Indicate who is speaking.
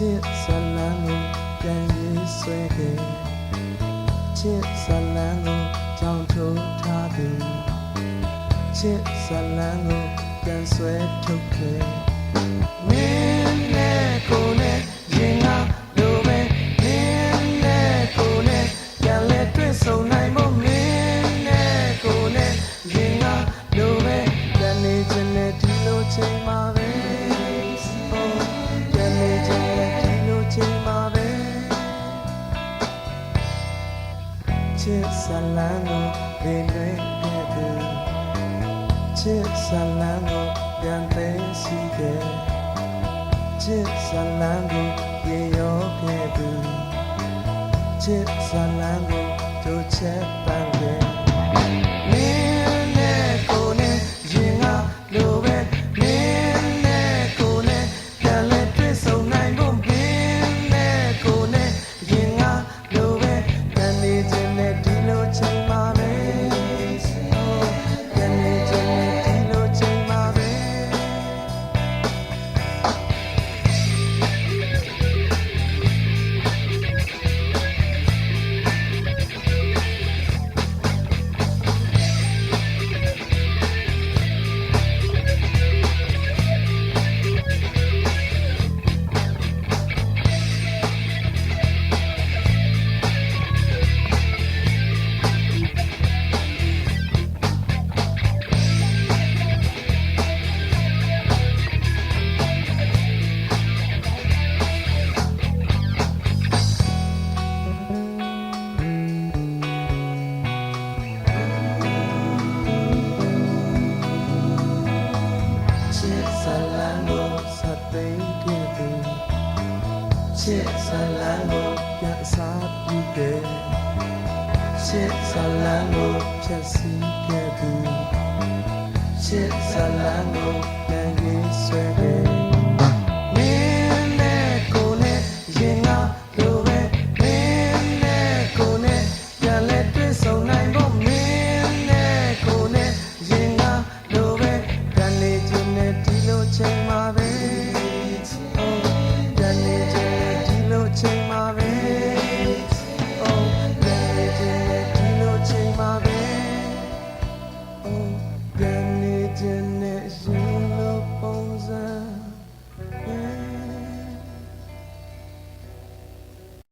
Speaker 1: ချစ်ဇလန်းကိုပြန်ရေးဆွဲခဲ့ချစ်ဇလန်းကိုကြောင်ထိုးထားသည်ချစ်ဇလန်းကိုပြန်ဆွဲထုတ်ခဲ့ ချစ်ဇလန်းကိုနေနေခဲ့သူချစ်ဇလန်းကိုပြန်သိစီခဲ့ချစ်ဇလန်းကိုရေရောခဲ့သူချစ်ဇလန်းကိုတို့ချက်ပန်းခဲ့ ချစ်ဇလန်းကိုပြန်အစားပြုခဲ့ချစ်ဇလန်းကိုဖြတ်စည်းခဲ့သူချစ်ဇလန်းကိုပြန်ရေးဆွဲခဲ့